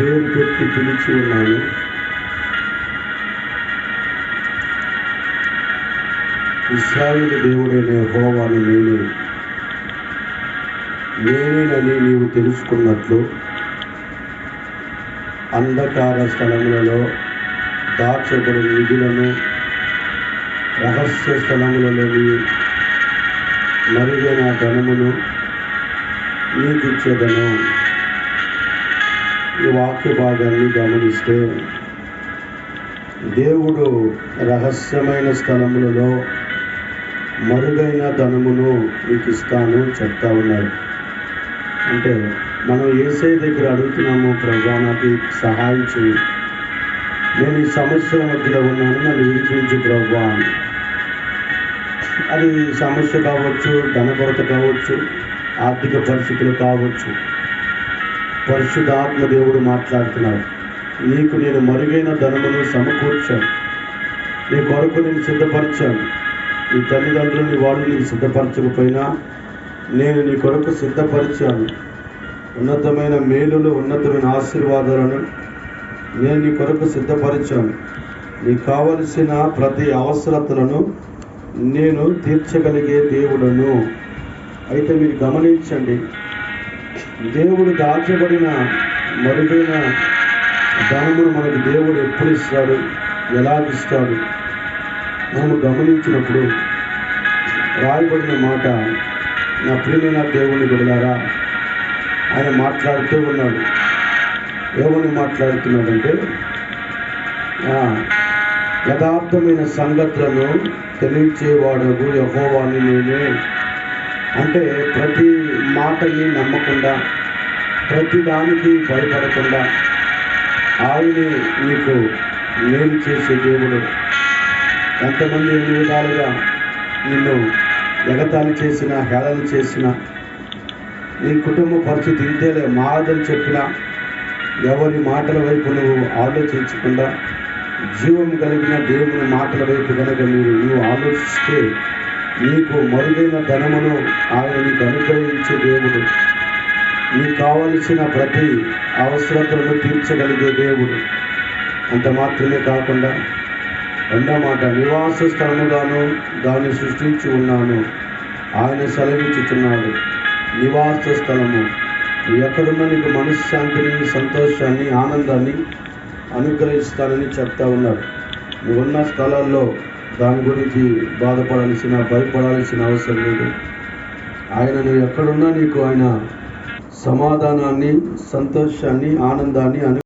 పేరు పెట్టి పిలిచి ఉన్నాను. ఇస్రాయిల్ దేవుడైన హోవాను నేను నేనేనని నీవు తెలుసుకున్నట్లు అంధకార స్థలములలో దాచబడిన నిధులను రహస్య స్థలములలోని మరుగైన ధనమును నీకు ఇచ్చేదను ఈ వాక్య భాగాన్ని గమనిస్తే దేవుడు రహస్యమైన స్థలములలో మరుగైన ధనమును మీకు ఇస్తాను చెప్తా ఉన్నాడు. అంటే మనం ఏసై దగ్గర అడుగుతున్నాము ప్రభా నాకు సహాయం చేయి నేను ఈ సమస్యల మధ్యలో ఉన్నాను నన్ను విడిపించు ప్రభా. అది సమస్య కావచ్చు ధన కొరత కావచ్చు ఆర్థిక పరిస్థితులు కావచ్చు. పరిశుధాత్మ దేవుడు మాట్లాడుతున్నాడు. నీకు నేను మరుగైన ధనమును సమకూర్చాను. నీ కొరకు నేను సిద్ధపరిచాను. నీ తల్లిదండ్రులని వాళ్ళు నీకు సిద్ధపరచకపోయినా నేను నీ కొరకు సిద్ధపరిచాను. ఉన్నతమైన మేలులు ఉన్నతమైన ఆశీర్వాదాలను నేను నీ కొరకు సిద్ధపరిచాను. నీకు కావలసిన ప్రతి అవసరతలను నేను తీర్చగలిగే దేవుడను. అయితే మీరు గమనించండి దేవుడు దాచబడిన మరుగైన ధనమును మనకు దేవుడు ఎప్పుడు ఇస్తాడు? ఎలాగిస్తాడు? మనము గమనించినప్పుడు రాయబడిన మాట నా ప్రియమైన దేవుని బిడలారా ఆయన మాట్లాడుతూ ఉన్నాడు. ఏమని మాట్లాడుతున్నాడంటే యథార్థమైన సంగతులను తెలియచేవాడగు యహోవాణి నేనే. అంటే ప్రతి మాటని నమ్మకుండా ప్రతి దానికి భయపడకుండా ఆయనే నీకు మేలు చేసే దేవుడు. ఎంతమంది ఎన్ని విధాలుగా నిన్ను ఎగతాళి చేసిన హేళన చేసిన నీ కుటుంబ పరిస్థితి ఇంతేలే మారదని చెప్పినా ఎవరి మాటల వైపు నువ్వు ఆలోచించకుండా జీవం కలిగిన దేవుని మాటల వైపు కనుక మీరు నువ్వు ఆలోచిస్తే నీకు మరుగైన ధనమును ఆయన నీకు అనుగ్రహించే దేవుడు. నీకు కావలసిన ప్రతి అవసరతలను తీర్చగలిగే దేవుడు. అంత మాత్రమే కాకుండా రెండో మాట నివాస స్థలముగాను దాన్ని సృష్టించి ఉన్నాను. ఆయన సెలవిచ్చుతున్నాడు నివాస స్థలము. ఎక్కడున్న నీకు మనశ్శాంతిని సంతోషాన్ని ఆనందాన్ని అనుగ్రహిస్తానని చెప్తా ఉన్నాడు. నువ్వున్న స్థలాల్లో దాని గురించి బాధపడాల్సిన భయపడాల్సిన అవసరం లేదు. ఆయన నువ్వు ఎక్కడున్నా నీకు ఆయన సమాధానాన్ని సంతోషాన్ని ఆనందాన్ని అను